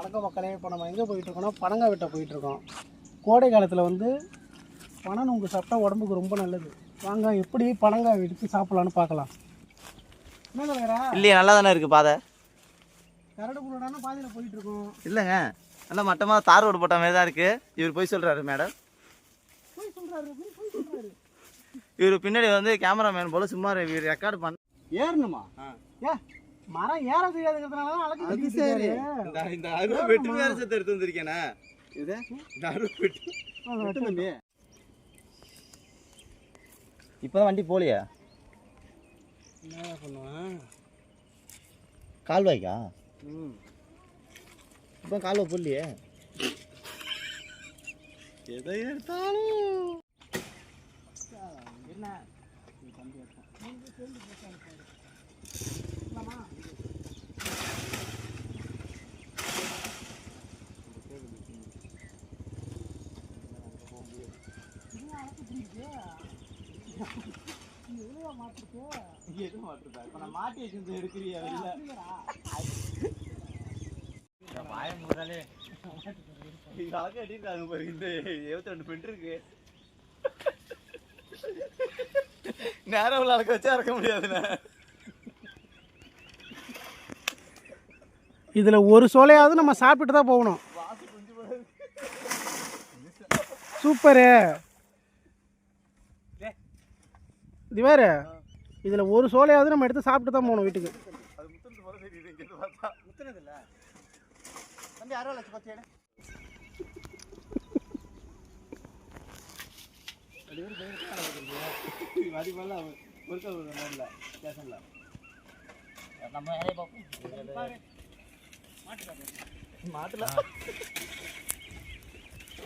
வணக்க மக்களே இப்போ நம்ம எங்கே போயிட்டுருக்கோம்னா பனங்காய் வெட்ட போயிட்டுருக்கோம். கோடை காலத்தில் வந்து பனை நுங்கு சாப்பிட்டா உடம்புக்கு ரொம்ப நல்லது. வாங்க எப்படி பனங்காய் எடுத்து சாப்பிட்லான்னு பார்க்கலாம். என்ன தலைவரா இல்லையே நல்லா தானே இருக்குது பாதை? கரடு புரடான பாதையில் போயிட்டுருக்கோம். இல்லைங்க நல்லா மட்டமாக தார் ரோடு போட்ட மாதிரி தான் இருக்குது இவர் போய் சொல்கிறாரு மேடம். போய் சொல்கிறாரு போய் போய் சொல்கிறாரு இவர் பின்னாடி வந்து கேமராமேன் போல் சும்மா இவர் ரெக்கார்ட் பண்ண ஏறணுமா? ஏ மரம் ஏற தெரியாதுங்கிறதுனால தான் அழகு அது சரி. இந்த இந்த அருவா வெட்டு வேற சேர்த்து எடுத்து வந்திருக்கேனே. இது? இந்த அருவா வெட்டு. வெட்டு. இப்போ தான் வண்டி போலியா? என்ன பண்ணுவேன்? கால்வாய்க்கா? ம். இப்போ கால்வாய் போடலையே. எதை எடுத்தாலும். என்ன? நேரம் உள்ள அடக்க வச்சா இறக்க முடியாதுண்ணே இதில் ஒரு சோலையாவது நம்ம சாப்பிட்டு தான் போகணும். சூப்பரு. இது வேறு. இதில் ஒரு சோலையாவது நம்ம எடுத்து சாப்பிட்டு தான் போகணும் வீட்டுக்கு.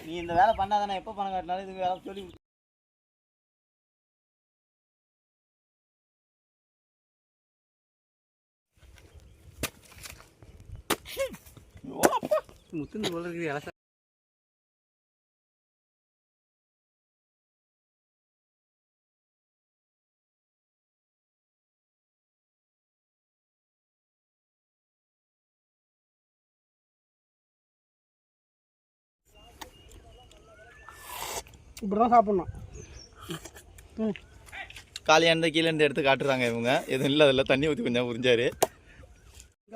நீ இந்த வேலை பண்ணாதானே எப்போ பணம் காட்டினாலும் இது வேலை சொல்லி முத்துந்து போல இருக்குது இலச இப்படி தான் சாப்பிட்ணும். ம். காலியானது கீழே இருந்து எடுத்து காட்டுறாங்க இவங்க. எதுவும் இல்லை அதில் தண்ணி ஊற்றி கொஞ்சம் புரிஞ்சாரு.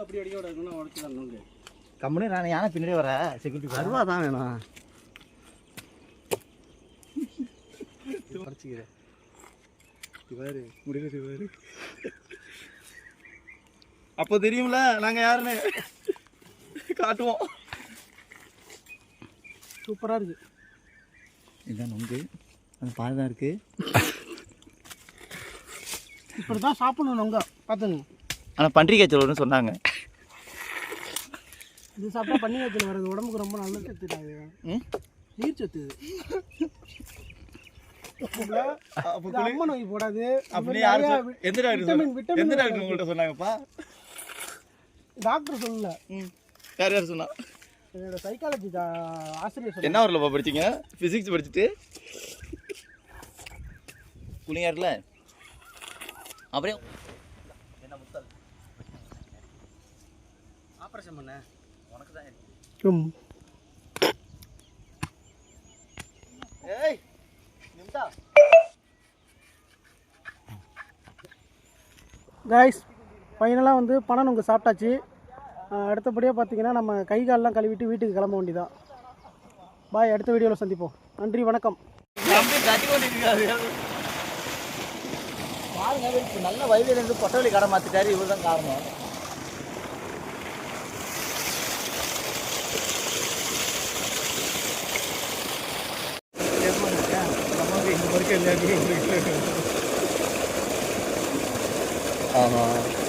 அப்படி அடிக்க விடாதுன்னு உடச்சு தரணும் கம்முனு நான் யானை பின்னாடி வர செக்யூரிட்டி அருவா தான் வேணும். இவாரு இவாரு அப்போ தெரியும்ல நாங்கள் யாருன்னு? காட்டுவோம். சூப்பராக இருக்குது இதுதான் நொங்கு. அந்த பால் தான் இருக்குது இப்படி தான் சாப்பிடணும் நொங்க. பார்த்துங்க ஆனால் பன்றி காய்ச்சல் வரும்னு சொன்னாங்க. இது சாப்பிட்டா பண்ணி காய்ச்சல் வர்றது உடம்புக்கு ரொம்ப நல்லது சத்துட்டாங்க ம் நீர் சத்து அம்மா நோய் போடாது. எந்த டாக்டர் எந்த டாக்டர் உங்கள்கிட்ட சொன்னாங்கப்பா? டாக்டர் சொல்லல. ம். யார் யார் சொன்னா? என்னோட சைக்காலஜி ஆசிரியர் என்ன ஊரில் படிச்சீங்க? ஃபிசிக்ஸ் படிச்சுட்டு? புளியார்ல அப்படியே என்ன முத்தல்? ஆப்ரேஷன் பண்ண? காய்ஸ் ஃபைனலாக வந்து பணம் நுங்கு சாப்பிட்டாச்சு. அடுத்தபடியாக பார்த்தீங்கன்னா நம்ம கை காலெலாம் கழுவிட்டு வீட்டுக்கு கிளம்ப வேண்டியதான் பாய் அடுத்த வீடியோவில் சந்திப்போம். நன்றி வணக்கம். பாருங்க நல்ல வயதில இருந்து பொட்டவழி கடை மாத்திட்டாரு. இவர் தான் காரணம். 啊不